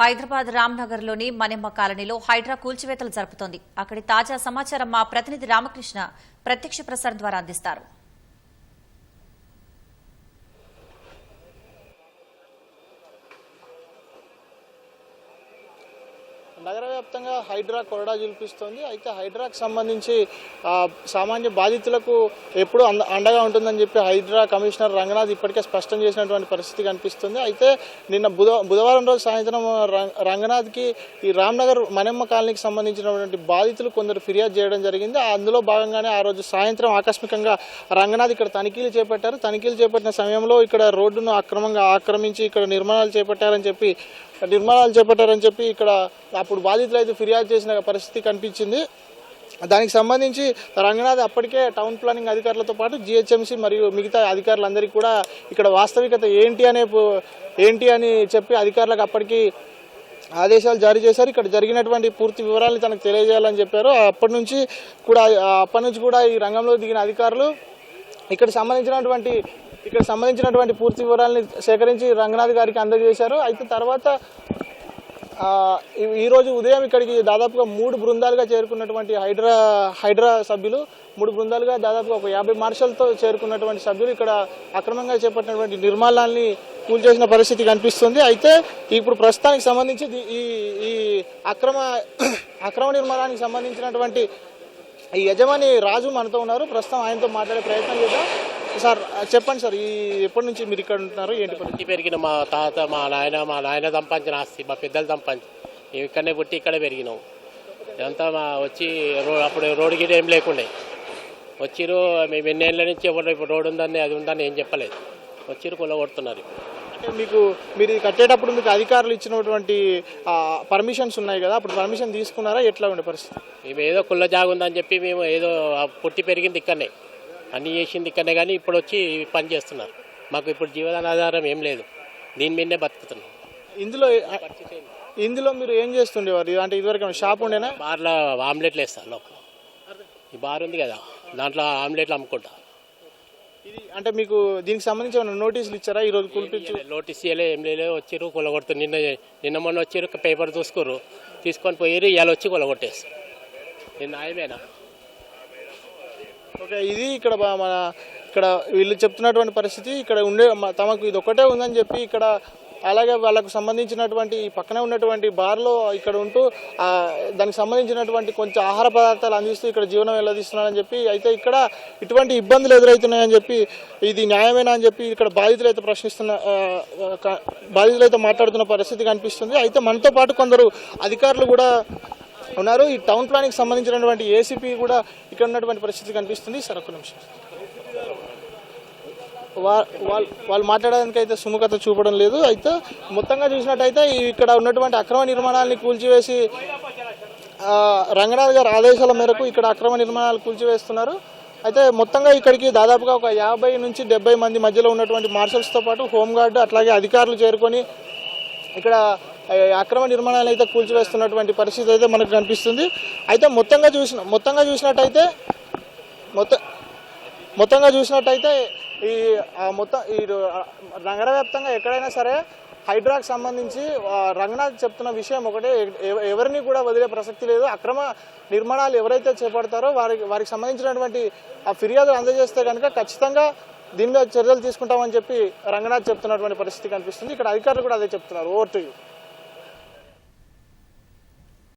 హైదరాబాద్ రామ్నగర్లోని మనిమ్మ కాలనీలో హైడ్రా కూల్చివేతలు జరుపుతోంది. అక్కడి తాజా సమాచారం మా ప్రతినిధి రామకృష్ణ ప్రత్యక్ష ప్రసారం ద్వారా అందిస్తారు. నగర వ్యాప్తంగా హైడ్రా కొరడా చూపిస్తోంది. అయితే హైడ్రాకు సంబంధించి సామాన్య బాధితులకు ఎప్పుడు అండ అండగా ఉంటుందని చెప్పి హైడ్రా కమిషనర్ రంగనాథ్ ఇప్పటికే స్పష్టం చేసినటువంటి పరిస్థితి కనిపిస్తుంది. అయితే నిన్న బుధ బుధవారం రోజు సాయంత్రం రం- రంగనాథ్కి ఈ రామ్నగర్ మనెమ్మ కాలనీకి సంబంధించినటువంటి బాధితులు కొందరు ఫిర్యాదు చేయడం జరిగింది. అందులో భాగంగానే ఆ రోజు సాయంత్రం ఆకస్మికంగా రంగనాథ్ ఇక్కడ తనిఖీలు చేపట్టారు. తనిఖీలు చేపట్టిన సమయంలో ఇక్కడ రోడ్డును అక్రమంగా ఆక్రమించి ఇక్కడ నిర్మాణాలు చేపట్టారని చెప్పి నిర్మాణాలు చేపట్టారని చెప్పి ఇక్కడ అప్పుడు బాధితులు అయితే ఫిర్యాదు చేసిన పరిస్థితి కనిపించింది. దానికి సంబంధించి రంగనాథ్ అప్పటికే టౌన్ ప్లానింగ్ అధికారులతో పాటు జిహెచ్ఎంసీ మరియు మిగతా అధికారులందరికీ కూడా ఇక్కడ వాస్తవికత ఏంటి అనే ఏంటి అని చెప్పి అధికారులకు అప్పటికీ ఆదేశాలు జారీ చేశారు. ఇక్కడ జరిగినటువంటి పూర్తి వివరాలు తనకు తెలియజేయాలని చెప్పారు. అప్పటి నుంచి కూడా అప్పటి నుంచి కూడా ఈ రంగంలో దిగిన అధికారులు ఇక్కడ సంబంధించినటువంటి ఇక్కడ సంబంధించినటువంటి పూర్తి వివరాలని సేకరించి రంగనాథ్ గారికి అందజేశారు. అయితే తర్వాత ఈరోజు ఈ- ఉదయం ఇక్కడికి దాదాపుగా మూడు బృందాలుగా చేరుకున్నటువంటి హైడ్రా హైడ్రా సభ్యులు మూడు బృందాలుగా దాదాపుగా ఒక యాభై మార్షల్తో చేరుకున్నటువంటి సభ్యులు ఇక్కడ అక్రమంగా చేపట్టినటువంటి నిర్మాణాలని కూల్చేసిన పరిస్థితి కనిపిస్తుంది. అయితే ఇప్పుడు ప్రస్తుతానికి సంబంధించి ఈ ఈ అక్రమ అక్రమ నిర్మాణానికి సంబంధించినటువంటి ఈ యజమాని రాజు మనతో ఉన్నారు. ప్రస్తుతం ఆయనతో మాట్లాడే ప్రయత్నం చేద్దాం. సార్ చెప్పండి సార్ ఈ ఎప్పటి నుంచి మీరు ఇక్కడ ఉంటున్నారు? ఏంటి పుట్టి పెరిగిన మా తాత మా నాయన మా నాయన సంపాదించిన ఆస్తి మా పెద్దలు సంపాదించి మేము ఇక్కడనే పుట్టి ఇక్కడే పెరిగినాం. ఇదంతా మా వచ్చి అప్పుడు రోడ్డు గిట ఏం లేకుండే. వచ్చిరు మేము ఎన్నేళ్ళ నుంచి ఎవరు ఇప్పుడు రోడ్డు ఉందని అది ఉందని ఏం చెప్పలేదు. వచ్చిరు కొల్ల కొడుతున్నారు అంటే మీకు మీరు ఇది కట్టేటప్పుడు మీకు అధికారులు ఇచ్చినటువంటి పర్మిషన్స్ ఉన్నాయి కదా అప్పుడు పర్మిషన్ తీసుకున్నారా? ఎట్లా ఉండే పరిస్థితి? మేము ఏదో కుల్ల జాగు ఉందని చెప్పి మేము ఏదో పుట్టి పెరిగింది ఇక్కడనే. అన్నీ చేసింది ఇక్కడనే కానీ ఇప్పుడు వచ్చి పని చేస్తున్నారు. మాకు ఇప్పుడు జీవనాధారం ఏం లేదు. దీని మీదనే బతుకుతున్నాం. ఇందులో ఇందులో మీరు ఏం చేస్తుండేవారు? అంటే ఇదివరకు షాప్ ఉండేనా? బార్లో ఆమ్లెట్లు వేస్తారు లోపల. ఈ బార్ ఉంది కదా దాంట్లో ఆమ్లెట్లు అమ్ముకుంటా ఇది అంటే మీకు దీనికి సంబంధించి ఏమైనా నోటీసులు ఇచ్చారా? ఈ రోజు కులిపించు నోటీస్ ఇయ్యలే ఏం లేదు వచ్చిర్రు కొలగొడుతు నిన్న నిన్న మొన్న వచ్చిర్రు పేపర్ చూసుకోరు తీసుకొని పోయిర్రు ఇవాళ వచ్చి కొలగొట్టేస్తారు నిన్న ఆయమేనా ఓకే ఇది ఇక్కడ మన ఇక్కడ వీళ్ళు చెప్తున్నటువంటి పరిస్థితి ఇక్కడ ఉండే తమకు ఇది ఒకటే ఉందని చెప్పి ఇక్కడ అలాగే వాళ్ళకు సంబంధించినటువంటి ఈ పక్కనే ఉన్నటువంటి బార్లో ఇక్కడ ఉంటూ దానికి సంబంధించినటువంటి కొంచెం ఆహార పదార్థాలు అందిస్తూ ఇక్కడ జీవనం వెళ్ళదీస్తున్నారని చెప్పి అయితే ఇక్కడ ఇటువంటి ఇబ్బందులు ఎదురవుతున్నాయని చెప్పి ఇది న్యాయమేనా అని చెప్పి ఇక్కడ బాధితులు అయితే ప్రశ్నిస్తున్న బాధితులు అయితే మాట్లాడుతున్న పరిస్థితి కనిపిస్తుంది. అయితే మనతో పాటు కొందరు అధికారులు కూడా ఉన్నారు. ఈ టౌన్ ప్లానింగ్ సంబంధించినటువంటి ఏసీపీ కూడా ఇక్కడ ఉన్నటువంటి పరిస్థితి కనిపిస్తుంది. సార్ ఒక్క నిమిషం. వాళ్ళు వాళ్ళు మాట్లాడడానికి అయితే సుముఖత చూపడం లేదు. అయితే మొత్తంగా చూసినట్టయితే ఇక్కడ ఉన్నటువంటి అక్రమ నిర్మాణాలని కూల్చివేసి రంగనాథ్ గారి ఆదేశాల మేరకు ఇక్కడ అక్రమ నిర్మాణాలు కూల్చివేస్తున్నారు. అయితే మొత్తంగా ఇక్కడికి దాదాపుగా ఒక యాభై నుంచి డెబ్బై మంది మధ్యలో ఉన్నటువంటి మార్షల్స్తో పాటు హోంగార్డు అట్లాగే అధికారులు చేరుకొని ఇక్కడ అక్రమ నిర్మాణాలు అయితే కూల్చివేస్తున్నటువంటి పరిస్థితి అయితే మనకు కనిపిస్తుంది. అయితే మొత్తంగా చూసిన మొత్తంగా చూసినట్టయితే మొత్తం మొత్తంగా చూసినట్టయితే ఈ మొత్తం ఈ ఆ, నగర వ్యాప్తంగా ఎక్కడైనా సరే హైడ్రాకి సంబంధించి రంగనాథ్ చెప్తున్న విషయం ఒకటే. ఎవ- ఎవరిని కూడా వదిలే ప్రసక్తి లేదు. అక్రమ నిర్మాణాలు ఎవరైతే చేపడతారో వారికి వారికి సంబంధించినటువంటి ఆ ఫిర్యాదులు అందజేస్తే కనుక ఖచ్చితంగా దీని మీద చర్యలు తీసుకుంటామని చెప్పి రంగనాథ్ చెప్తున్నటువంటి పరిస్థితి కనిపిస్తుంది. ఇక్కడ అధికారులు కూడా అదే చెప్తున్నారు. Over to you